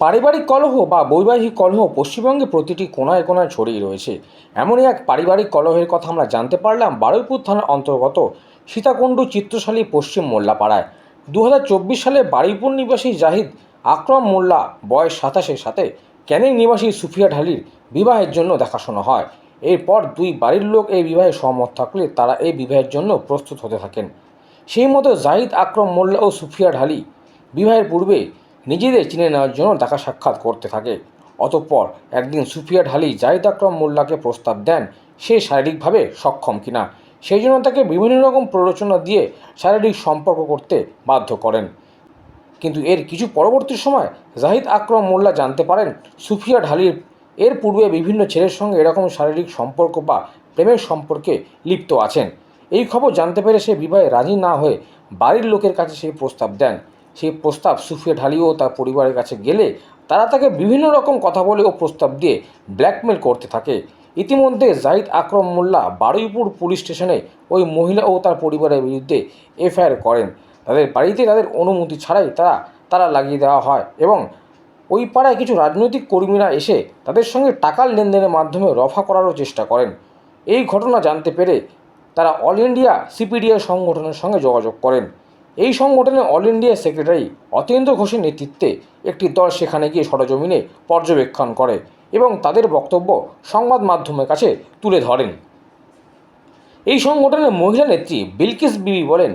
পারিবারিক কলহ বা বৈবাহিক কলহ পশ্চিমবঙ্গে প্রতিটি কোনায় কোনায় ছড়িয়ে রয়েছে। এমনই এক পারিবারিক কলহের কথা আমরা জানতে পারলাম বারুইপুর থানার অন্তর্গত সীতাকুণ্ডু চিত্রশালী পশ্চিম মোল্লাপাড়ায়। দু হাজার চব্বিশ সালে বারুইপুর নিবাসী জাহিদ আকরম মোল্লা বয়স সাতাশের সাথে ক্যানিং নিবাসী সুফিয়া ঢালির বিবাহের জন্য দেখাশোনা হয়। এরপর দুই বাড়ির লোক এই বিবাহে সহমত থাকলে তারা এই বিবাহের জন্য প্রস্তুত হতে থাকেন। সেই মতো জাহিদ আকরম মোল্লা ও সুফিয়া ঢালি বিবাহের পূর্বে নিজেদের চিনে নেওয়ার জন্য দেখা সাক্ষাৎ করতে থাকে। অতঃপর একদিন সুফিয়া ঢালি জাহিদ আকরম মোল্লাকে প্রস্তাব দেন, সে শারীরিকভাবে সক্ষম কিনা, সেই জন্য তাকে বিভিন্ন রকম প্ররোচনা দিয়ে শারীরিক সম্পর্ক করতে বাধ্য করেন। কিন্তু এর কিছু পরবর্তী সময় জাহিদ আকরম মোল্লা জানতে পারেন, সুফিয়া ঢালির এর পূর্বে বিভিন্ন ছেলের সঙ্গে এরকম শারীরিক সম্পর্ক বা প্রেমের সম্পর্কে লিপ্ত আছেন। এই খবর জানতে পেরে সে বিবাহে রাজি না হয়ে বাড়ির লোকের কাছে সেই প্রস্তাব দেন। সেই প্রস্তাব সুফিয়া ঢালি ও তার পরিবারের কাছে গেলে তারা তাকে বিভিন্ন রকম কথা বলে ও প্রস্তাব দিয়ে ব্ল্যাকমেল করতে থাকে। ইতিমধ্যে জাহিদ আকরম মোল্লা বারুইপুর পুলিশ স্টেশনে ওই মহিলা ও তার পরিবারের বিরুদ্ধে এফআইআর করেন। তাদের বাড়িতে তাদের অনুমতি ছাড়াই তারা তারা লাগিয়ে দেওয়া হয় এবং ওই পাড়ায় কিছু রাজনৈতিক কর্মীরা এসে তাদের সঙ্গে টাকার লেনদেনের মাধ্যমে রফা করারও চেষ্টা করেন। এই ঘটনা জানতে পেরে তারা অল ইন্ডিয়া সিপিডিআই সংগঠনের সঙ্গে যোগাযোগ করেন। এই সংগঠনের অল ইন্ডিয়া সেক্রেটারি অতীন্দ্র ঘোষের নেতৃত্বে একটি দল সেখানে গিয়ে সরজমিনে পর্যবেক্ষণ করে এবং তাদের বক্তব্য সংবাদ মাধ্যমের কাছে তুলে ধরেন। এই সংগঠনের মহিলা নেত্রী বিলকিস বিবি বলেন,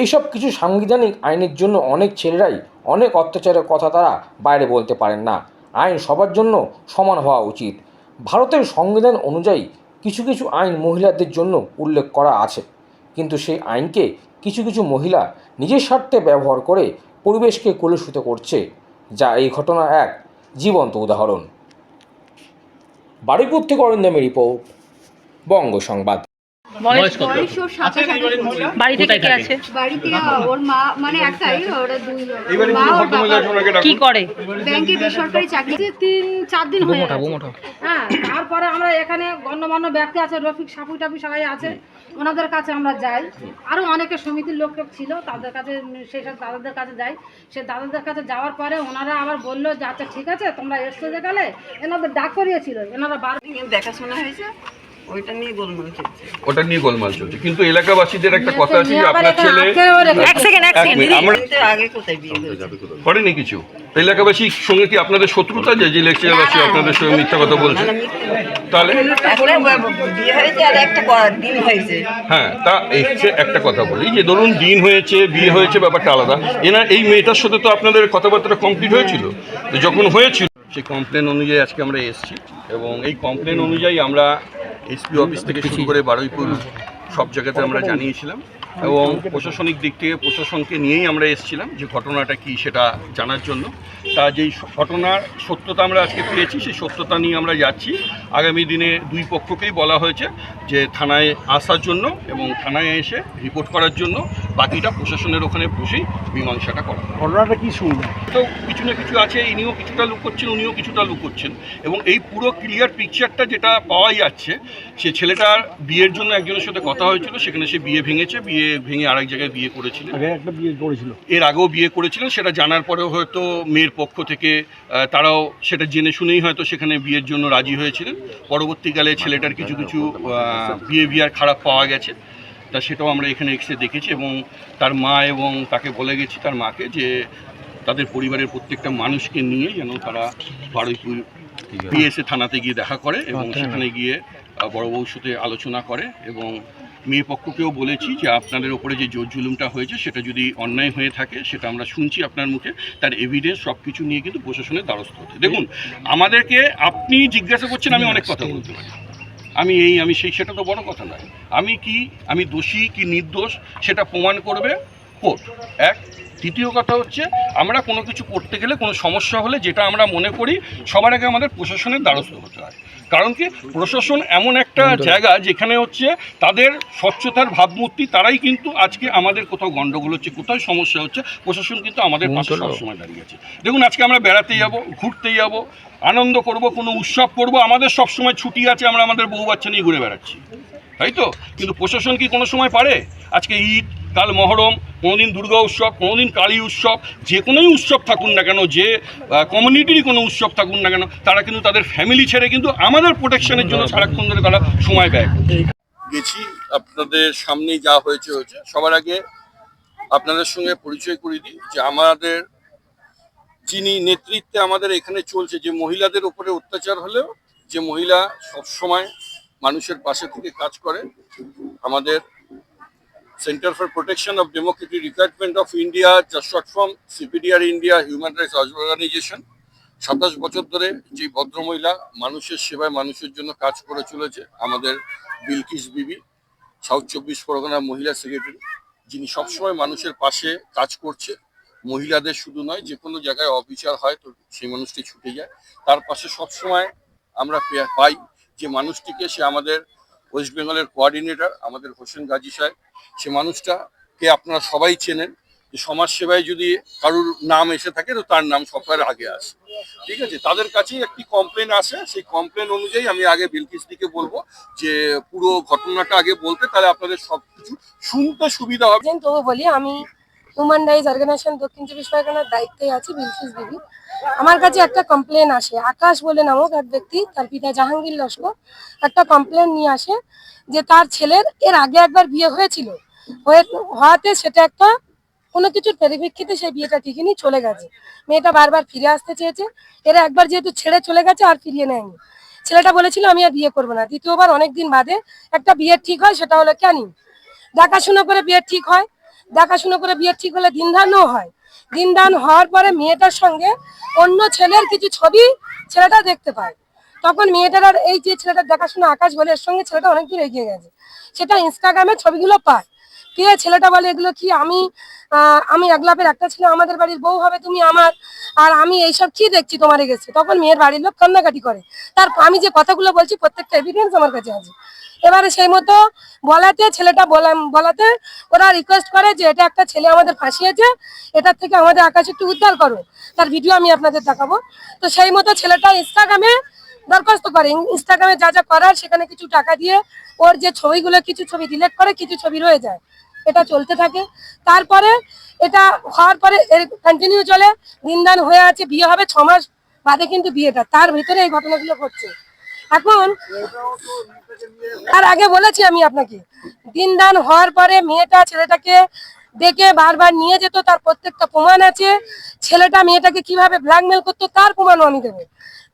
এইসব কিছু সাংবিধানিক আইনের জন্য অনেক ছেলেরাই অনেক অত্যাচারের কথা তারা বাইরে বলতে পারেন না। আইন সবার জন্য সমান হওয়া উচিত। ভারতের সংবিধান অনুযায়ী কিছু কিছু আইন মহিলাদের জন্য উল্লেখ করা আছে। কিন্তু সেই আইনকে কিছু কিছু মহিলা নিজের স্বার্থে ব্যবহার করে পরিবেশকে কলুষিত করছে, যা এই ঘটনা এক জীবন্ত উদাহরণ। বারুইপুর থেকে অরিন্দমের রিপোর্ট, বঙ্গ সংবাদ। বয়স কত? বয়স ওর সাথে সাথে বাড়ি কে আছে? বাড়িতে ওর মা মানে একটাই ওরা দুই মা ওর বাবা। কি করে? ব্যাংকে বেসরকারি চাকরি। তিন চার দিন হয়ে। হ্যাঁ তারপরে আমরা এখানে গণ্যমান্য ব্যক্তি আছে রফিক সাপু টাপু সবাই আছে। ওনাদের কাছে আমরা যাই। আরও অনেকে সমিতির লোক ছিল তাদের কাছে উম, সেই সব দাদাদের কাছে যাই। সে দাদাদের কাছে যাওয়ার পরে ওনারা আবার বলল যে আচ্ছা ঠিক আছে তোমরা এসছো যে গেলে এনাদের ডাক করিয়েছিল। এনারা বার দেখাশোনা হয়েছে? ওইটা নিয়ে গোলমাল চলছে। ওটা নিয়ে গোলমাল চলছে। কিন্তু এলাকাবাসীদের একটা কথা আছে যে আপনার ছেলে এক সেকেন্ড এক এক সেকেন্ড আমরা আগে কোথায় বিয়ে করেনি কিছু। এলাকাবাসীর সঙ্গে কি আপনাদের শত্রুতা যে যে লেকচারবাসী আপনাদের সঙ্গে মিথ্যা কথা বলছে? তাহলে একটা ব- বিয়ে হয়েছে আর একটা ক- দিন হয়েছে। হ্যাঁ তা এই একটা কথা বলি যে ধরুন দিন হয়েছে বিয়ে হয়েছে ব্যাপারটা আলাদা। এনার এই মেয়েটার সাথে তো আপনাদের কথাবার্তা কমপ্লিট হয়েছিল। তো যখন হয়েছিল সেই কমপ্লেন অনুযায়ী আজকে আমরা এসেছি এবং এই কমপ্লেন অনুযায়ী আমরা এসপি অফিস থেকে শুরু করে বারুইপুর সব জায়গাতে আমরা জানিয়েছিলাম। এবং প্রশাসনিক দিক থেকে প্রশাসনকে নিয়েই আমরা এসেছিলাম যে ঘটনাটা কি সেটা জানার জন্য। তা যেই ঘটনার সত্যতা আমরা আজকে পেয়েছি সেই সত্যতা নিয়ে আমরা যাচ্ছি। আগামী দিনে দুই পক্ষকেই বলা হয়েছে যে থানায় আসার জন্য এবং থানায় এসে রিপোর্ট করার জন্য বাকিটা প্রশাসনের ওখানে বসেই মীমাংসাটা করা। ঘটনাটা কি শুনলেন? তো কিছু না কিছু আছে ইনিও কিছুটা লুক করছেন উনিও কিছুটা লুক করছেন। এবং এই পুরো ক্লিয়ার পিকচারটা যেটা পাওয়া যাচ্ছে সে ছেলেটার বিয়ের জন্য একজনের সাথে কথা হয়েছিল সেখানে সে বিয়ে ভেঙেছে বিয়ে ভেঙে আরেক জায়গায় বিয়ে করেছিলেন। আগে একটা বিয়ে করেছিল। এর আগেও বিয়ে করেছিলেন সেটা জানার পরেও হয়তো মেয়ের পক্ষ থেকে তারাও সেটা জেনে শুনেই হয়তো সেখানে বিয়ের জন্য রাজি হয়েছিলেন। পরবর্তীকালে ছেলেটার কিছু কিছু বিহেভিয়ার খারাপ পাওয়া গেছে। তা সেটাও আমরা এখানে এসে দেখেছি এবং তার মা এবং তাকে বলে গেছি তার মাকে যে তাদের পরিবারের প্রত্যেকটা মানুষকে নিয়ে যেন তারা বারুইপুর পিএসএ থানাতে গিয়ে দেখা করে এবং সেখানে গিয়ে বড় বউর সাথে আলোচনা করে এবং মেয়ে পক্ষকেও বলেছি যে আপনাদের ওপরে যে জোর জুলুমটা হয়েছে, সেটা যদি অন্যায় হয়ে থাকে, সেটা আমরা শুনছি আপনার মুখে, তার এভিডেন্স সব কিছু নিয়ে কিন্তু প্রশাসনের দ্বারস্থ হচ্ছে দেখুন, আমাদেরকে আপনি জিজ্ঞাসা করছেন, আমি অনেক কথা বলতে পারি। আমি এই, আমি সেই, সেটা তো বড় কথা নয়। আমি কি, আমি দোষী কি নির্দোষ, সেটা প্রমাণ করবে? কোর্ট। এক দ্বিতীয় কথা হচ্ছে আমরা কোনো কিছু করতে গেলে কোনো সমস্যা হলে যেটা আমরা মনে করি সবার আগে আমাদের প্রশাসনের দ্বারস্থ হতে হয়। কারণ কি প্রশাসন এমন একটা জায়গা যেখানে হচ্ছে তাদের স্বচ্ছতার ভাবমূর্তি তারাই কিন্তু আজকে আমাদের কোথাও গণ্ডগোল হচ্ছে কোথায় সমস্যা হচ্ছে প্রশাসন কিন্তু আমাদের পাশে সবসময় দাঁড়িয়ে আছে। দেখুন আজকে আমরা বেড়াতে যাব ঘুরতে যাব আনন্দ করব কোনো উৎসব করব আমাদের সব সময় ছুটি আছে আমরা আমাদের বউ বাচ্চা নিয়ে ঘুরে বেড়াচ্ছি। তাই তো? কিন্তু প্রশাসন কি কোনো সময় পারে? আজকে ঈদ কাল মহরম, কোনোদিন দুর্গা উৎসব, কোনোদিন কালী উৎসব, যে কোনোই উৎসব থাকুন না কেন, যে কমিউনিটির কোনো উৎসব থাকুন না কেন, তারা কিন্তু তাদের ফ্যামিলি ছেড়ে কিন্তু আমাদের প্রোটেকশনের জন্য সারাক্ষণ ধরে তারা সময় ব্যয়। গেছি, আপনাদের সামনেই যা হয়েছে হয়েছে সবার আগে আপনাদের সঙ্গে পরিচয় করিয়ে দিই যে আমাদের যিনি নেতৃত্বে আমাদের এখানে চলছে, যে মহিলাদের উপরে অত্যাচার হলেও যে মহিলা সবসময় মানুষের পাশে থেকে কাজ করে, আমাদের centre for protection of democratic requirement of India যা short form CPDR India human rights organisation সাতাশ বছর ধরে যে ভদ্রমহিলা মানুষের সেবায় মানুষের জন্য কাজ করে চলেছে, আমাদের বিলকিস বিবি, সাউথ চব্বিশ পরগনা মহিলা সেক্রেটারি, যিনি সবসময় মানুষের পাশে কাজ করছে। মহিলাদের শুধু নয়, যে কোনো জায়গায় অবিচার হয় তো সেই মানুষটি ছুটে যায়। তার পাশে সবসময় আমরা পাই যে মানুষটিকে সে আমাদের ওয়েস্ট বেঙ্গলের কোয়ার্ডিনেটর আমাদের হোসেন গাজী সাহেব, সে মানুষটা কে আপনারা সবাই চেনেন। যে সমাজ সেবায় যদি কারুর নাম এসে থাকে, তো তার নাম সবার আগে আসে। ঠিক আছে? তাদের কাছেই একটি কমপ্লেন আসে। সেই কমপ্লেন অনুযায়ী আমি আগে বিলকিসদিকে বলব যে, পুরো ঘটনাটা আগে বলতে, তাহলে আপনাদের সবকিছু শুনতে সুবিধা হবে। তবু বলি, আমি হিউম্যান রাইটস অর্গানাইজেশন দক্ষিণ চব্বিশ পরগনার দায়িত্বে আছি বিলফিস বিবি। আমার কাছে একটা কমপ্লেন আসে, আকাশ বলে নামক এক ব্যক্তি, তার পিতা জাহাঙ্গীর লস্কর, একটা কমপ্লেন নিয়ে আসে যে তার ছেলের এর আগে একবার বিয়ে হয়েছিল। হয়ে হওয়াতে সেটা একটা কোনো কিছুর পরিপ্রেক্ষিতে সেই বিয়েটা ঠিকই চলে গেছে। মেয়েটা বারবার ফিরে আসতে চেয়েছে, এরা একবার যেহেতু ছেড়ে চলে গেছে, আর ফিরিয়ে নেয়নি। ছেলেটা বলেছিল, আমি আর বিয়ে করব না। দ্বিতীয়বার অনেকদিন বাদে একটা বিয়ে ঠিক হয়, সেটা হলো ক্যানিং। দেখাশুনো করে বিয়ে ঠিক হয় দেখাশুনো করে বিয়ে ঠিক হলে দিনদানও হয়। দিনদান হওয়ার পরে মেয়েটার সঙ্গে অন্য ছেলের কিছু ছবি ছেলেটা দেখতে পায়। তখন মেয়েটার আর এই যে ছেলেটার দেখাশোনা আকাশ বলে, এর সঙ্গে ছেলেটা অনেক দূর এগিয়ে গেছে। সেটা ইনস্টাগ্রামে ছবিগুলো পায়। পেয়ে ছেলেটা বলে, এগুলো কি আমি আমি একলাপের একটা ছেলে, আমাদের বাড়ির বউ হবে, তুমি আমার, আর আমি এইসব কি দেখছি তোমার গেছে তখন মেয়ের বাড়ির লোক কান্নাকাটি করে। তার আমি যে কথাগুলো বলছি, প্রত্যেকটা এভিডেন্স আমার কাছে আছে। এবারে সেই মতো বলাতে, ছেলেটা বলা বলাতে ওরা রিকোয়েস্ট করে যে এটা একটা ছেলে আমাদের ফাঁসিয়েছে, এটার থেকে আমাদের আকাশ একটু উদ্ধার করো। তার ভিডিও আমি আপনাদের দেখাবো। তো সেই মতো ছেলেটা ইনস্টাগ্রামে দরখাস্ত করে। ইনস্টাগ্রামে যা যা করার, সেখানে কিছু টাকা দিয়ে ওর যে ছবিগুলো, কিছু ছবি ডিলিট করে, কিছু ছবি রয়ে যায়। এটা চলতে থাকে। তারপরে এটা হওয়ার পরে কন্টিনিউ চলে। দিনদান হয়ে আছে, বিয়ে হবে ছ মাস বাদে কিন্তু বিয়েটা। তার ভিতরে এই ঘটনাগুলো ঘটছে। এখন তার আগে বলেছি আমি আপনাকে দিন দান হওয়ার পরে মেয়েটা ছেলেটাকে ডেকে বারবার নিয়ে যেত, তার প্রত্যেকটা প্রমাণ আছে। ছেলেটা মেয়েটাকে কীভাবে ব্ল্যাকমেল করতো, তার প্রমাণও আমি দেবো।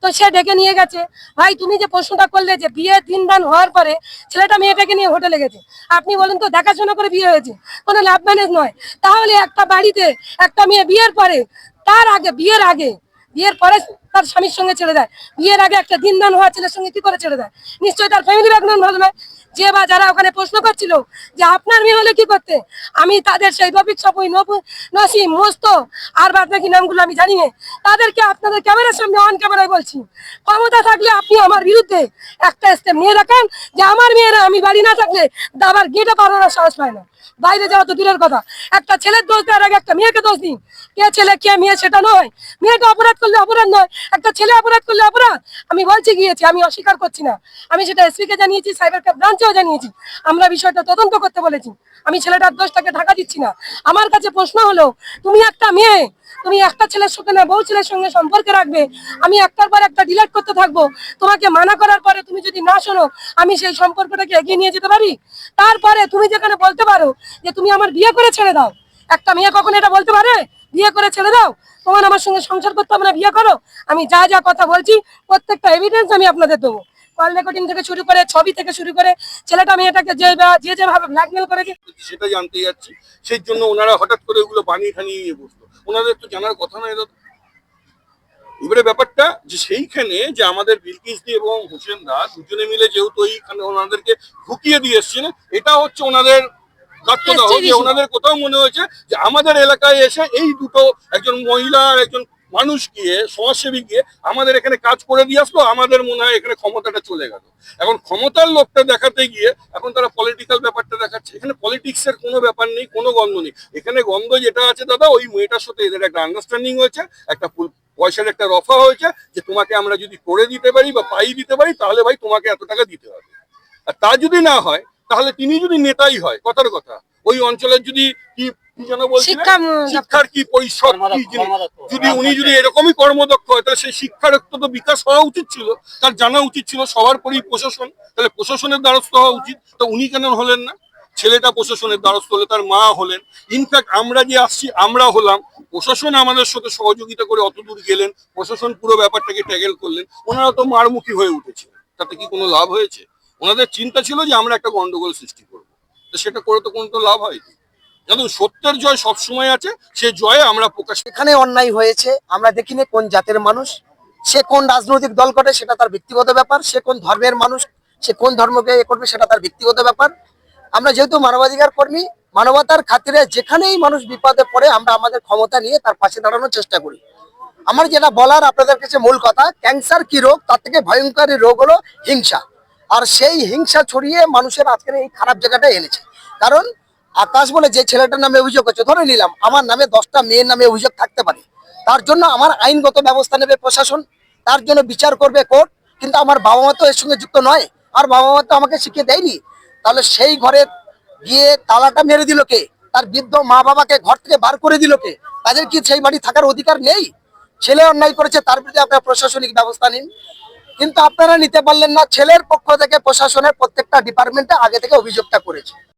তো সে ডেকে নিয়ে গেছে। ভাই, তুমি যে প্রশ্নটা করলে যে বিয়ে, দিনদান হওয়ার পরে ছেলেটা মেয়েটাকে নিয়ে হোটেলে গেছে। আপনি বলেন তো, দেখাশোনা করে বিয়ে হয়েছে। কোনো লাভ ম্যানেজ নয়। তাহলে একটা বাড়িতে একটা মেয়ে বিয়ের পরে, তার আগে, বিয়ের আগে, বিয়ের পরে তার স্বামীর সঙ্গে ছেড়ে দেয়। বিয়ের আগে একটা দিনদান হওয়া ছেলের সঙ্গে কি করে ছেড়ে দেয়? নিশ্চয়ই তার ফ্যামিলি ব্যাকগ্রাউন্ড ভালো নয়। যে বা যারা ওখানে প্রশ্ন করছিল যে আপনার মেয়ে হলে কি করতে? আমি তাদের সেই রফিক সপুই নসিম, মোস্ত, আর বাদ বাকি নামগুলো আমি জানি না। তাদেরকে আপনাদের ক্যামেরার সামনে অন ক্যামেরায় বলছি। ক্ষমতা থাকলে আপনি আমার বিরুদ্ধে একটা স্টেপ নিয়ে রাখেন যে আমার মেয়েরা আমি বাড়ি না থাকলে দাবার গেটে পারানোর সাহস পায় না। বাইরে যাওয়া তো দূরের কথা। একটা ছেলের দোষ দেওয়ার আগে একটা মেয়েকে দোষ দিন। কে ছেলে, কে মেয়ে সেটা নয়। মেয়েকে অপরাধ করলে অপরাধ নয়। একটা ছেলে অপরাধ করলে অপরাধ। আমি বলছি গিয়েছি, আমি অস্বীকার করছি না। আমি সেটা এসপি কে জানিয়েছি সাইবার ক্রাইম ব্রাঞ্চেও জানিয়েছি। আমরা বিষয়টা তদন্ত করতে বলেছি। আমি ছেলেটার দোষটাকে ঢাকা দিচ্ছি না। আমার কাছে প্রশ্ন হলো, তুমি একটা মেয়ে, তুমি একটা ছেলের সঙ্গে না, বউ ছেলের সঙ্গে সম্পর্কে রাখবে? আমি একটার পর একটা ডিলেট করতে থাকব। তোমাকে মানা করার পরে তুমি যদি না শোনো, আমি সেই সম্পর্কটাকে এগিয়ে নিয়ে যেতে পারি? তারপরে তুমি যেখানে বলতে পারো যে তুমি আমার বিয়ে করে ছেড়ে দাও। একটা মেয়ে কখন এটা বলতে পারে? বিয়ে করে ছেড়ে দাও। তোমার আমার সঙ্গে সংসার করতে হবে না, বিয়ে করো। আমি যা যা কথা বলছি, প্রত্যেকটা এভিডেন্স আমি আপনাদের দেবো। কল রেকর্ডিং থেকে শুরু করে, ছবি থেকে শুরু করে, ছেলেটা, মেয়েটাকে যে যে যেভাবে ব্ল্যাকমেল করেছে। সেটা জানতে যাচ্ছি। সেই জন্য ওনারা হঠাৎ করে ওগুলো বানিয়ে ঠানিয়ে নিয়ে বসল। ওনাদের তো জানার কথা নয় দাদা। এবারে ব্যাপারটা যে সেইখানে যে আমাদের বিলকিস এবং হোসেন দা দুজনে মিলে যেহেতু ওইখানে ওনাদেরকে ঢুকিয়ে দিয়ে এসছেন এটা হচ্ছে ওনাদের দক্ষতা যে ওনাদের কোথাও মনে হয়েছে যে আমাদের এলাকায় এসে এই দুটো একজন মহিলা আর একজন মানুষ গিয়ে সমাজসেবী গিয়ে আমাদের এখানে কাজ করে দিয়ে আসলো আমাদের মনে হয় এখানে ক্ষমতাটা চলে গেল। এখন ক্ষমতার লোকটা দেখাতে গিয়ে এখন তারা পলিটিক্যাল ব্যাপারটা দেখাচ্ছে। এখানে পলিটিক্স এর কোনো ব্যাপার নেই কোনো গন্ধ নেই। এখানে গন্ধ যেটা আছে দাদা ওই মেয়েটার সাথে এদের একটা আন্ডারস্ট্যান্ডিং হয়েছে একটা পয়সার একটা রফা হয়েছে যে তোমাকে আমরা যদি করে দিতে পারি বা পাই দিতে পারি তাহলে ভাই তোমাকে এত টাকা দিতে হবে। আর তা যদি না হয় তাহলে তিনি যদি নেতাই হয় কথার কথা ওই অঞ্চলের যদি কি যেন বলছিলেন? শিক্ষার কি পরিষদ কি যদি উনি যদি এরকমই কর্মদক্ষ হয় তাহলে সেই শিক্ষার তো বিকাশ হওয়া উচিত ছিল তার জানা উচিত ছিল সবার পরেই প্রশাসন তাহলে প্রশাসনের দ্বারস্থ হওয়া উচিত। তো উনি কেন হলেন না? ছেলেটা প্রশাসনের দ্বারস্থ হলে তার মা হলেন। ইনফ্যাক্ট আমরা যে আসছি আমরা হলাম। প্রশাসন আমাদের সাথে সহযোগিতা করে অত দূর গেলেন প্রশাসন পুরো ব্যাপারটাকে ট্যাগেল করলেন। ওনারা তো মারমুখী হয়ে উঠেছে। তাতে কি কোনো লাভ হয়েছে? ওনাদের চিন্তা ছিল যে আমরা একটা গন্ডগোল সৃষ্টি করব। তো সেটা করে তো কোনো তো লাভ হয়নি যেমন সত্যের জয় সবসময় আছে, সে জয়ে আমরা প্রকাশ এখানে অন্যায় হয়েছে, আমরা দেখিনি কোন জাতের মানুষ, সে কোন রাজনৈতিক দল করে সেটা তার ব্যক্তিগত ব্যাপার, সে কোন ধর্মের মানুষ, সে কোন ধর্মকে এ করবে সেটা তার ব্যক্তিগত ব্যাপার। আমরা যেহেতু মানবাধিকার কর্মী, মানবতার খাতিরে যেখানেই মানুষ বিপদে পড়ে, আমরা আমাদের ক্ষমতা নিয়ে তার পাশে দাঁড়ানোর চেষ্টা করি। আমার যেটা বলার আপনাদের কাছে মূল কথা, ক্যান্সার কি রোগ, তার থেকে ভয়ঙ্কর রোগ হলো হিংসা। আর সেই হিংসা ছড়িয়ে মানুষের আজকের এই খারাপ জায়গাটা এনেছে। কারণ আকাশ বলে যে ছেলেটার নামে অভিযোগ হচ্ছে ধরে নিলাম, আমার নামে দশটা মেয়ের নামে অভিযোগ থাকতে পারে। তার জন্য আমার আইনগত ব্যবস্থা নেবে প্রশাসন, তার জন্য বিচার করবে কোর্ট, কিন্তু আমার বাবা মা তো এর সঙ্গে যুক্ত নয়, আর বাবা মা তো আমাকে শিখিয়ে দেয়নি। তাহলে সেই ঘরে গিয়ে তালাটা মেরে দিল কে? তার বৃদ্ধ মা বাবাকে ঘর থেকে বার করে দিল কে? তাদের কি সেই বাড়ি থাকার অধিকার নেই? ছেলে অন্যায় করেছে, তার বিরুদ্ধে আপনার প্রশাসনিক ব্যবস্থা নিন। কিন্তু আপনারা নিতে পারলেন না। ছেলের পক্ষ থেকে প্রশাসনের প্রত্যেকটা ডিপার্টমেন্টে আগে থেকে অভিযোগটা করেছে।